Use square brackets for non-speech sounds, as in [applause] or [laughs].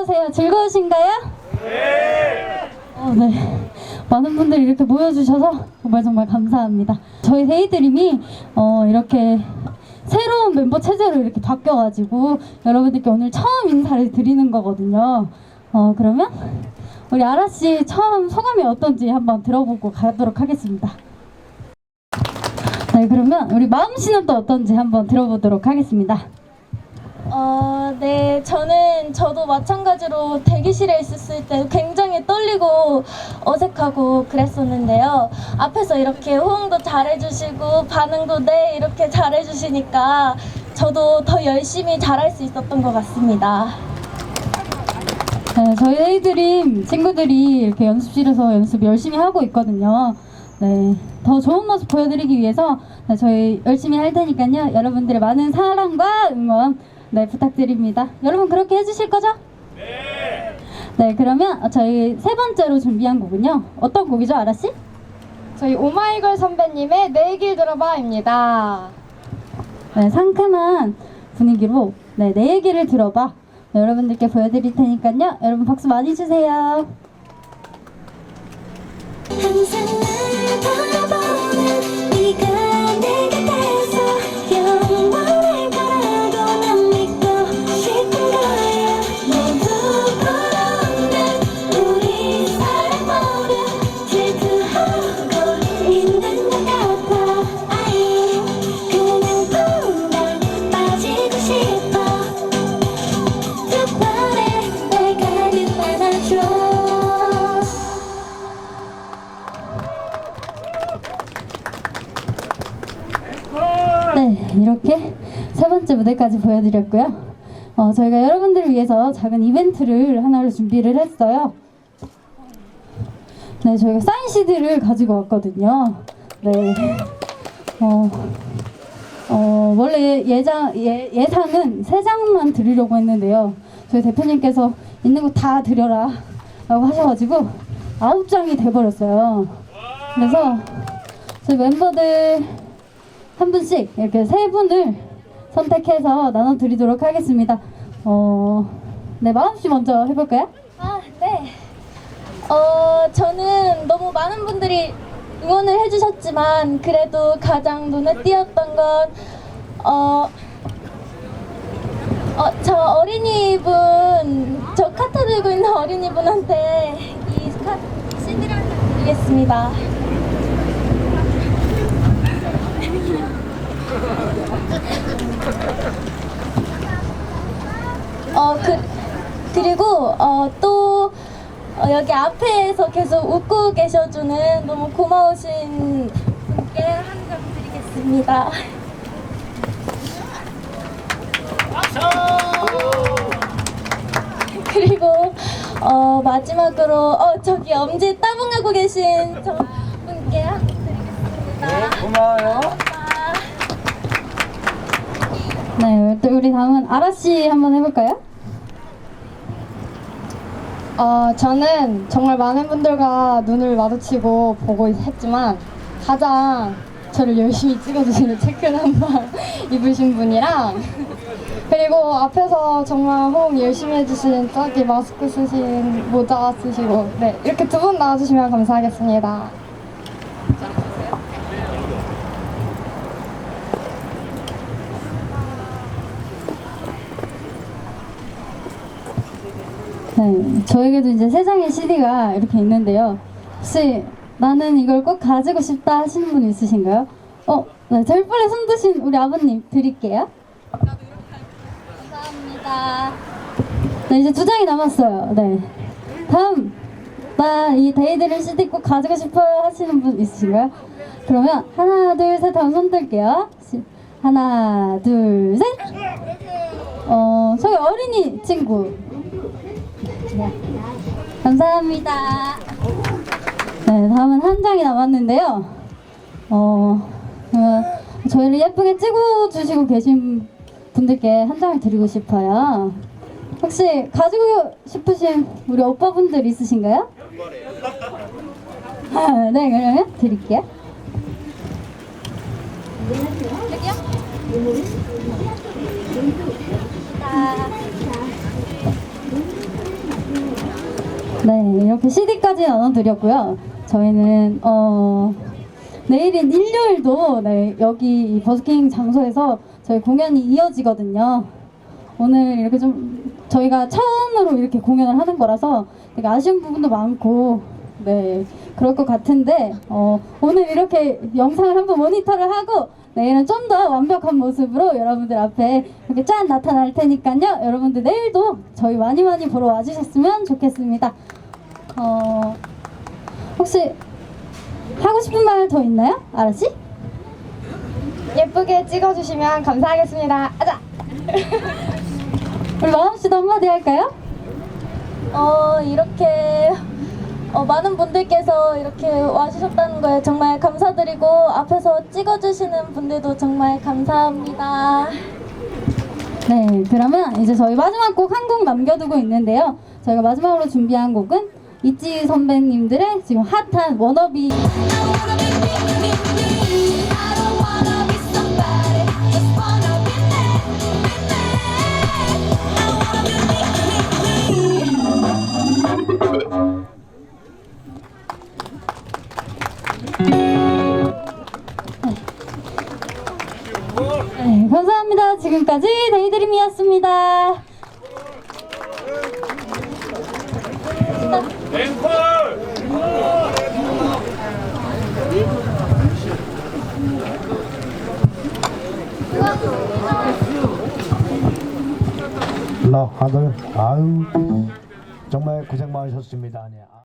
어떠세요? 즐거우신가요? 네. 어, 네. 많은 분들이 이렇게 모여주셔서 정말 정말 감사합니다. 저희 데이드림이 어, 이렇게 새로운 멤버 체제로 이렇게 바뀌어가지고 여러분들께 오늘 처음 인사를 드리는 거거든요. 어, 그러면 우리 아라 씨 처음 소감이 어떤지 한번 들어보고 가도록 하겠습니다. 네, 그러면 우리 마음 씨는 또 어떤지 한번 들어보도록 하겠습니다. 어, 네, 저는 저도 마찬가지로 대기실에 있었을 때 굉장히 떨리고 어색하고 그랬었는데요. 앞에서 이렇게 호응도 잘해주시고 반응도 네 이렇게 잘해주시니까 저도 더 열심히 잘할 수 있었던 것 같습니다. 네, 저희 헤이드림 친구들이 이렇게 연습실에서 연습 열심히 하고 있거든요. 네, 더 좋은 모습 보여드리기 위해서 네, 저희 열심히 할 테니까요. 여러분들의 많은 사랑과 응원 네, 부탁드립니다. 여러분 그렇게 해주실 거죠? 네. 네, 그러면 저희 세 번째로 준비한 곡은요. 어떤 곡이죠, 아라 씨? 저희 오마이걸 선배님의 내 얘기를 들어봐입니다. 네, 상큼한 분위기로 네, 내 얘기를 들어봐. 네, 여러분들께 보여드릴 테니까요. 여러분 박수 많이 주세요. 네, 이렇게 세 번째 무대까지 보여드렸고요. 어, 저희가 여러분들을 위해서 작은 이벤트를 하나를 준비를 했어요. 네, 저희가 사인 CD를 가지고 왔거든요. 네. 어, 어, 원래 예장, 예, 예상은 세 장만 드리려고 했는데요. 저희 대표님께서 있는 거 다 드려라. 라고 하셔가지고 아홉 장이 돼버렸어요. 그래서 저희 멤버들 한 분씩 이렇게 세 분을 선택해서 나눠드리도록 하겠습니다. 어, 네, 마음씨 먼저 해볼까요? 아, 네. 어, 저는 너무 많은 분들이 응원을 해주셨지만 그래도 가장 눈에 띄었던 건 어, 어, 저 어린이분, 저 카트 들고 있는 어린이분한테 이 카, CD를 드리겠습니다. 어, 그, 그리고 어, 또 어, 여기 앞에서 계속 웃고 계셔주는 너무 고마우신 분께 한 장 드리겠습니다. [laughs] 그리고 어, 마지막으로 어, 저기 엄지 따봉하고 계신 저 분께 한. 고마워요. 아, 네, 또 우리 다음은 아라 씨 한번 해볼까요? 어, 저는 정말 많은 분들과 눈을 마주치고 보고 했지만 가장 저를 열심히 찍어주시는 체크 남방 [laughs] 입으신 분이랑 그리고 앞에서 정말 호응 열심히 해주신 저기 마스크 쓰신 모자 쓰시고 네 이렇게 두 분 나와주시면 감사하겠습니다. 네, 저에게도 이제 세 장의 CD가 이렇게 있는데요. 혹시 나는 이걸 꼭 가지고 싶다 하시는 분 있으신가요? 어, 네, 제일 빨리 손 드신 우리 아버님 드릴게요. 감사합니다. 네, 이제 두 장이 남았어요. 네. 다음, 나 이 데이드를 CD 꼭 가지고 싶어요 하시는 분 있으신가요? 그러면 하나, 둘, 셋 하면 손 들게요. 시- 하나, 둘, 셋! 어, 저희 어린이 친구. 네. 감사합니다. 네, 다음은 한 장이 남았는데요. 어, 어, 저희를 예쁘게 찍어주시고 계신 분들께 한 장을 드리고 싶어요. 혹시 가지고 싶으신 우리 오빠분들 있으신가요? 아, [laughs] 네, 그러면 드릴게요. 아, 네, 이렇게 CD까지 나눠드렸고요. 저희는 어, 내일인 일요일도 네, 여기 이 버스킹 장소에서 저희 공연이 이어지거든요. 오늘 이렇게 좀 저희가 처음으로 이렇게 공연을 하는 거라서 되게 아쉬운 부분도 많고 네 그럴 것 같은데 어, 오늘 이렇게 영상을 한번 모니터를 하고 내일은 좀 더 완벽한 모습으로 여러분들 앞에 이렇게 짠 나타날 테니까요 여러분들 내일도 저희 많이 많이 보러 와주셨으면 좋겠습니다 어, 혹시 하고 싶은 말 더 있나요? 아라씨? 예쁘게 찍어주시면 감사하겠습니다. 아자! [laughs] 우리 마음씨도 한마디 할까요? 어, 이렇게 어, 많은 분들께서 이렇게 와주셨다는 거에 정말 감사드리고 앞에서 찍어주시는 분들도 정말 감사합니다. 네, 그러면 이제 저희 마지막 곡 한 곡 남겨두고 있는데요. 저희가 마지막으로 준비한 곡은 이지 선배님들의 지금 핫한 워너비 네, 감사합니다. 지금까지 데이드림이었습니다. 하나, 아유, 정말 고생 많으셨습니다. 네.